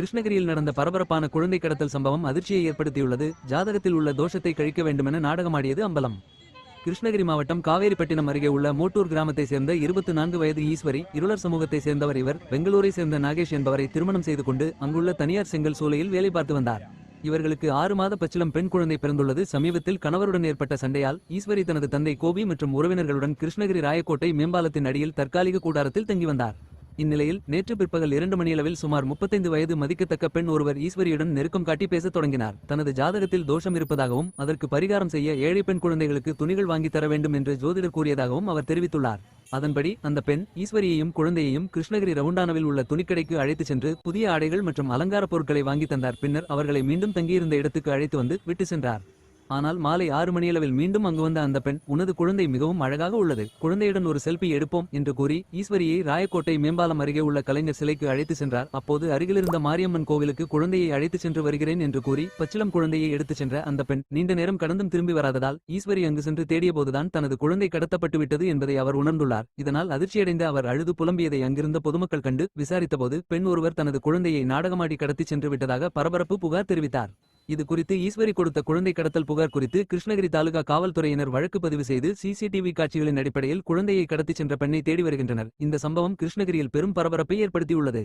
கிருஷ்ணகிரியில் நடந்த பரபரப்பான குழந்தை கடத்தல் சம்பவம் அதிர்ச்சியை ஏற்படுத்தியுள்ளது. ஜாதகத்தில் உள்ள தோஷத்தை கழிக்க வேண்டுமென நாடகமாடியது அம்பலம். கிருஷ்ணகிரி மாவட்டம் காவேரிப்பட்டினம் அருகே உள்ள மோட்டூர் கிராமத்தை சேர்ந்த இருபத்தி நான்கு வயது ஈஸ்வரி இருளர் சமூகத்தை சேர்ந்தவர் இவர் பெங்களூரை சேர்ந்த நாகேஷ் என்பவரை திருமணம் செய்து கொண்டு அங்குள்ள தனியார் செங்கல் சூளையில் வேலை பார்த்து வந்தார். இவர்களுக்கு ஆறு மாத பச்சிலம் பெண் குழந்தை பிறந்துள்ளது. சமீபத்தில் கணவருடன் ஏற்பட்ட சண்டையால் ஈஸ்வரி தனது தந்தை கோபி மற்றும் உறவினர்களுடன் கிருஷ்ணகிரி ராயக்கோட்டை மேம்பாலத்தின் அடியில் தற்காலிக கூடாரத்தில் தங்கி வந்தார். இந்நிலையில் நேற்று பிற்பகல் இரண்டு மணியளவில் சுமார் முப்பத்தைந்து வயது மதிக்கத்தக்க பெண் ஒருவர் ஈஸ்வரியுடன் நெருக்கம் காட்டி பேசத் தொடங்கினார். தனது ஜாதகத்தில் தோஷம் இருப்பதாகவும் அதற்கு பரிகாரம் செய்ய ஏழை பெண் குழந்தைகளுக்கு துணிகள் வாங்கி தர வேண்டும் என்று ஜோதிடர் கூறியதாகவும் அவர் தெரிவித்துள்ளார். அதன்படி அந்த பெண் ஈஸ்வரியையும் குழந்தையையும் கிருஷ்ணகிரி ரவுண்டானவில் உள்ள துணிக்கடைக்கு அழைத்துச் சென்று புதிய ஆடைகள் மற்றும் அலங்கார பொருட்களை வாங்கி தந்தார். பின்னர் அவர்களை மீண்டும் தங்கியிருந்த இடத்துக்கு அழைத்து வந்து விட்டு சென்றார். ஆனால் மாலை ஆறு மணியளவில் மீண்டும் அங்கு வந்த அந்த பெண் உனது குழந்தை மிகவும் அழகாக உள்ளது. குழந்தையுடன் ஒரு செல்பி எடுப்போம் என்று கூறி ஈஸ்வரியை ராயக்கோட்டை மேம்பாலம் அருகே உள்ள கலைஞர் சிலைக்கு அழைத்து சென்றார். அப்போது அருகிலிருந்த மாரியம்மன் கோவிலுக்கு குழந்தையை அழைத்து சென்று வருகிறேன் என்று கூறி பச்சிலம் குழந்தையை எடுத்துச் சென்ற அந்த பெண் நீண்ட நேரம் கடந்தும் திரும்பி வராததால் ஈஸ்வரி அங்கு சென்று தேடியபோதுதான் தனது குழந்தை கடத்தப்பட்டு விட்டது என்பதை அவர் உணர்ந்துள்ளார். இதனால் அதிர்ச்சியடைந்த அவர் அழுது புலம்பியதை அங்கிருந்த பொதுமக்கள் கண்டு விசாரித்தபோது பெண் ஒருவர் தனது குழந்தையை நாடகமாடி கடத்திச் சென்று விட்டதாக பரபரப்பு புகார் தெரிவித்தார். இது குறித்து ஈஸ்வரி கொடுத்த குழந்தை கடத்தல் புகார் குறித்து கிருஷ்ணகிரி தாலுகா காவல்துறையினர் வழக்கு பதிவு செய்து சிசிடிவி காட்சிகளின் அடிப்படையில் குழந்தையை கடத்திச் சென்ற பெண்ணை தேடி வருகின்றனர். இந்த சம்பவம் கிருஷ்ணகிரியில் பெரும் பரபரப்பை ஏற்படுத்தியுள்ளது.